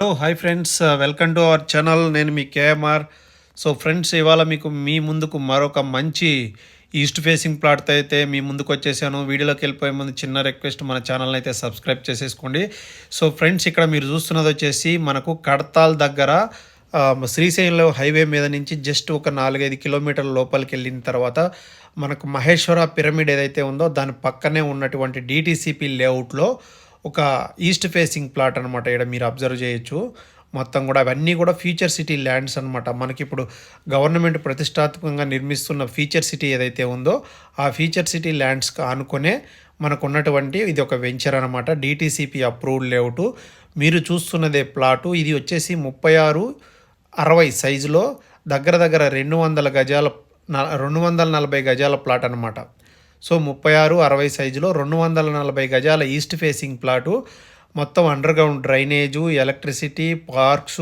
Hello hi friends welcome to our channel నేను మీ KMR. So friends ఇవాళ మీకు మీ ముందుకు మరొక మంచి ఈస్ట్ ఫేసింగ్ ప్లాట్తో అయితే మీ ముందుకు వచ్చేసాను. వీడియోలోకి వెళ్ళిపోయే ముందు చిన్న రిక్వెస్ట్ మన ఛానల్ని అయితే సబ్స్క్రైబ్ చేసేసుకోండి. సో ఫ్రెండ్స్ ఇక్కడ మీరు చూస్తున్నది వచ్చేసి మనకు కడతాల్ దగ్గర శ్రీశైలంలో శ్రీశైలం హైవే మీద నుంచి జస్ట్ ఒక నాలుగైదు కిలోమీటర్ల లోపలికి వెళ్ళిన తర్వాత మనకు మహేశ్వర పిరమిడ్ ఏదైతే ఉందో దాని పక్కనే ఉన్నటువంటి డీటీసీపీ లేఅవుట్లో ఒక ఈస్ట్ ఫేసింగ్ ప్లాట్ అనమాట ఇక్కడ మీరు అబ్జర్వ్ చేయొచ్చు. మొత్తం కూడా అవన్నీ కూడా ఫ్యూచర్ సిటీ ల్యాండ్స్ అనమాట మనకి ఇప్పుడు గవర్నమెంట్ ప్రతిష్టాత్మకంగా నిర్మిస్తున్న ఫీచర్ సిటీ ఏదైతే ఉందో ఆ ఫీచర్ సిటీ ల్యాండ్స్కి ఆనుకునే మనకు ఉన్నటువంటి ఇది ఒక వెంచర్ అనమాట డిటీసీపీ అప్రూవ్డ్ లేఅవుట్ మీరు చూస్తున్నదే ప్లాటు ఇది వచ్చేసి ముప్పై ఆరు అరవై సైజులో దగ్గర దగ్గర రెండు వందల గజాల రెండు వందల నలభై గజాల ప్లాట్ అనమాట సో ముప్పై ఆరు అరవై సైజులో రెండు వందల నలభై గజాల ఈస్ట్ ఫేసింగ్ ప్లాటు. మొత్తం underground drainage electricity parks